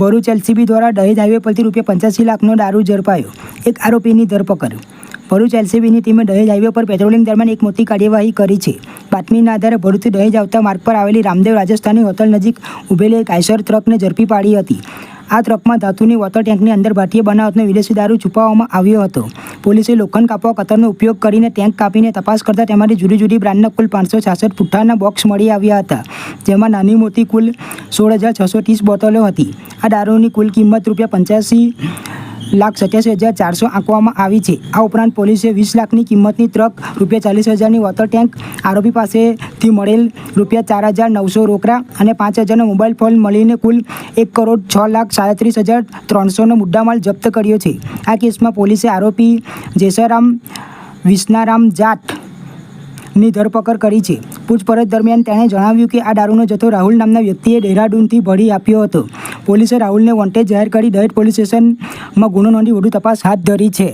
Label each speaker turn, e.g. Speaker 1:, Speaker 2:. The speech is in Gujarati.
Speaker 1: ભરૂચ એલસીબી દ્વારા દહેજ હાઈવે પરથી રૂપિયા પંચ્યાસી લાખનો દારૂ ઝડપાયો. એક આરોપીની ધરપકડ. ભરૂચ એલસીબીની ટીમે દહેજ હાઈવે પર પેટ્રોલિંગ દરમિયાન એક મોટી કાર્યવાહી કરી છે. બાતમીના આધારે ભરૂચથી દહેજ આવતા માર્ગ પર આવેલી રામદેવ રાજસ્થાની હોટલ નજીક ઊભેલી એક આયસર ટ્રકને ઝડપી પાડી હતી. આ ટ્રકમાં ધાતુની વોટર ટેન્કની અંદર ભારતીય બનાવટનો વિદેશી દારૂ છુપાવવામાં આવ્યો હતો. પોલીસે લોખંડ કાપવા કતરનો ઉપયોગ કરીને ટેન્ક કાપીને તપાસ કરતા તેમાંથી જુદી જુદી બ્રાન્ડના કુલ પાંચસો છાસઠ પુઠ્ઠાના બોક્સ મળી આવ્યા હતા, જેમાં નાની મોટી કુલ સોળ હજાર છસો ત્રીસ બોટલો હતી. આ દારૂની કુલ કિંમત રૂપિયા પંચ્યાસી લાખ સત્યાસી હજાર ચારસો આંકવામાં આવી છે. આ ઉપરાંત પોલીસે વીસ લાખની કિંમતની ટ્રક રૂપિયા ચાલીસ હજારની વોટર ટેન્ક આરોપી પાસેથી મળેલ રૂપિયા ચાર હજાર નવસો રોકડા અને પાંચ હજારનો મોબાઈલ ફોન મળીને કુલ એક કરોડ છ લાખ સાડત્રીસ હજાર ત્રણસોનો મુદ્દામાલ જપ્ત કર્યો છે. આ કેસમાં પોલીસે આરોપી જેસારામ વિસનારામ જાટની ધરપકડ કરી છે. પૂછપરછ દરમિયાન તેણે જણાવ્યું કે આ દારૂનો જથ્થો રાહુલ નામના વ્યક્તિએ ડેહરાડૂનથી ભરી આપ્યો હતો. પોલીસે રાહુલને વોન્ટેજ જાહેર કરી દહેજ પોલીસ સ્ટેશનમાં ગુનો નોંધી વધુ તપાસ હાથ ધરી છે.